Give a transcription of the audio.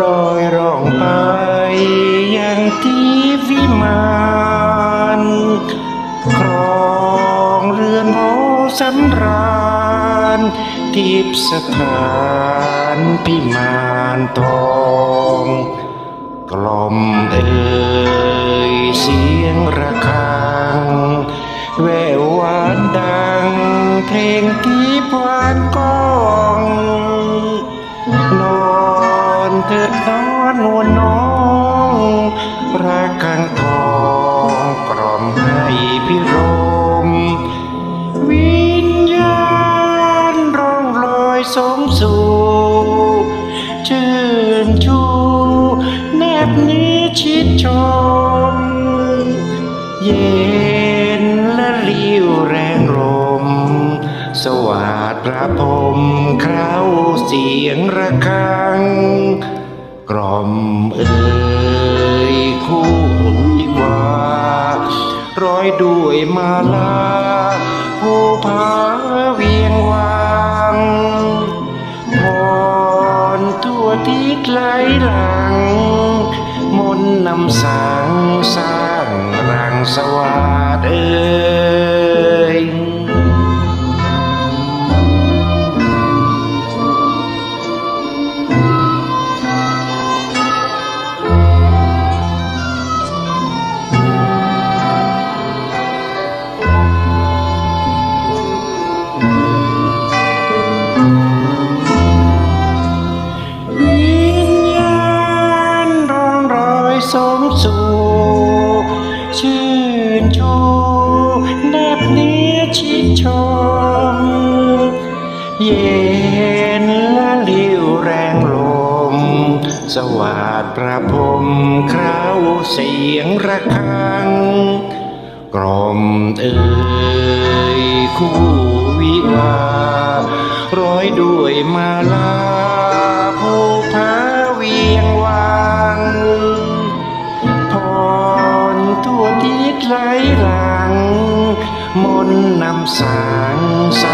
ลอยร่องไปยังที่วิมานครองเรือนโอสำราญทิพสถานพิมานทองกลมเอ่ยเสียงระฆัง แวววานดังเพลงที่พวานกองนอน เถิดนอนนวลน้องรักกันทองกล่อมให้พิรม วิญญาณร้องลอยสมสู่ชื่นชูแนบนี้ชิดชม เย็นและริวแร สวัสดพระพรมคราวเสียงระฆัง กล่อมเอ่ยคู่วิวาร้อยด้วยมาลาผู้พาเวียงวางพรทั่วที่ไกลหลัง มนนำสังสร้างรังสวัสดเอ่ วิญญาณร้องรอยสมสู่ชื่นชูแนบเนื้อชิดชม เย็นละลิ้วแรงลม สวัสดพระพรมคราวเสียงระฆังกล่อมเอ่ยคู่ ร้อยด้วยมาลาผู้พาเวียงวังพรทั่วทิศไหลหลัง มนนำสางส